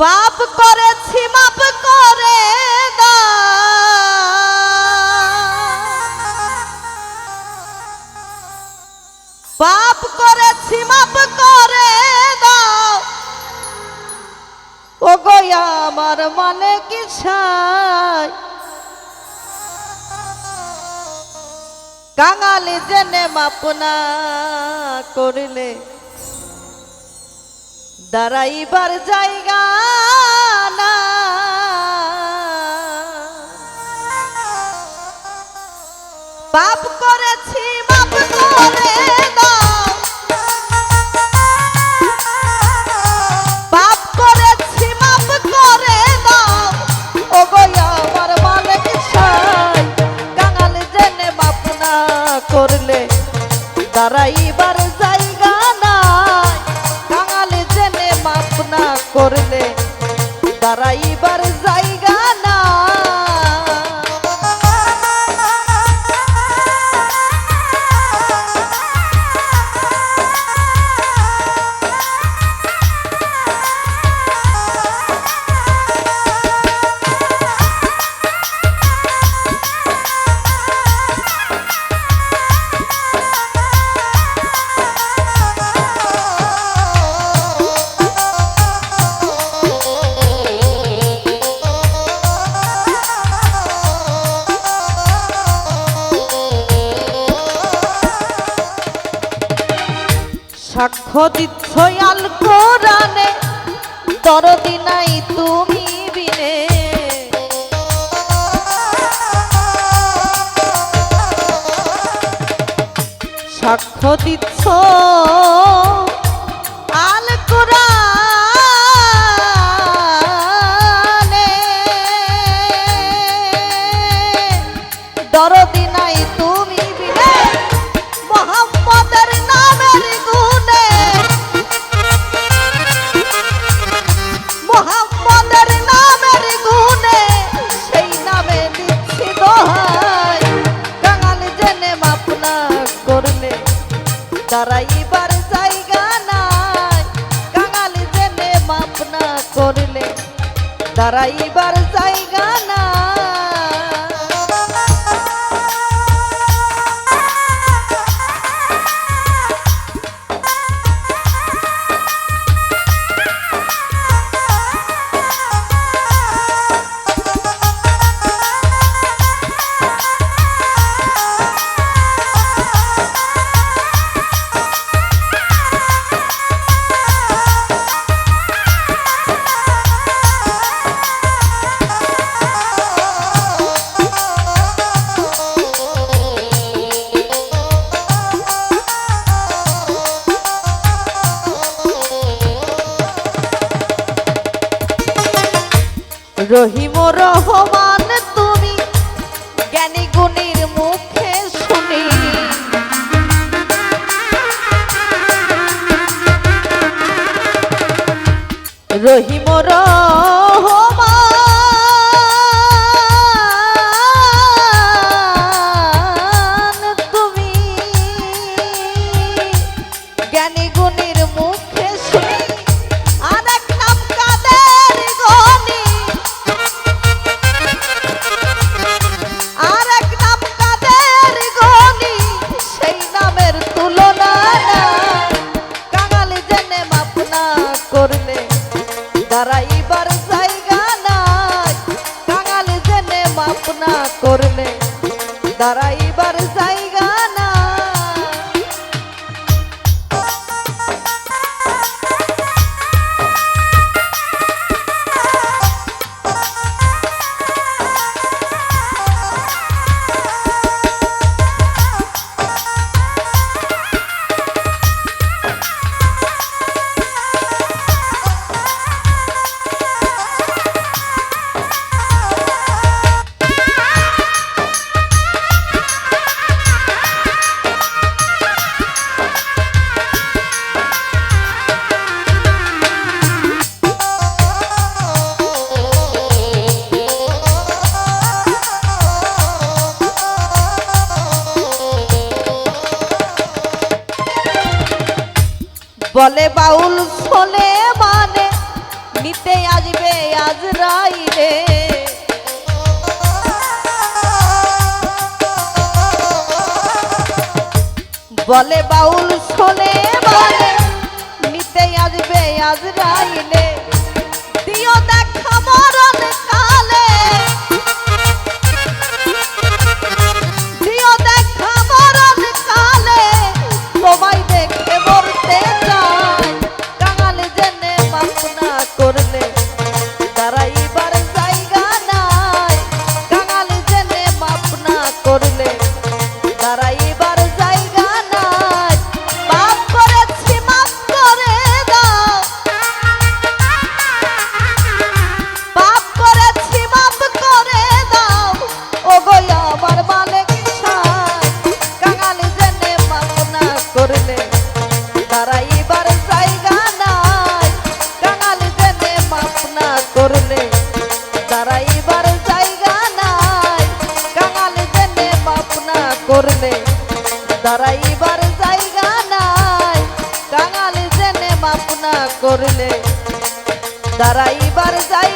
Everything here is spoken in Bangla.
পাপ করেছি, মাপ করে। পাপ করেছি, মাপ করে দাও ও গো আমার মানে কি কাঙালি জেনে মাপনা করিলে দাঁড়াইবার জায়গা না। পাপ করেছি করলে দাঁড়াইবার সাক্ষ্য দিচ্ছ আল কোরআনে। দরদি নাই তুমি বিনে। সাক্ষ্য দিচ্ছ দাঁড়াইবার জায়গা নাই। কাঙাল জেনে মাপনা করলে দাঁড়াইবার জায়গা নাই। রহিম রহমান তুমি জ্ঞানী গুণীর মুখে শুনি। রহিম রহমান বলে বাউল শোনে মানে নিতে আসবে আজ রাইলে। বলে বাউল শোনে মানে নিতে আসবে আজ রাইলে। দিও দেখ হারাইবার জায়গা নাই। কাঙালি জেনে মাপনা করলে দাঁড়াইবার জায়গা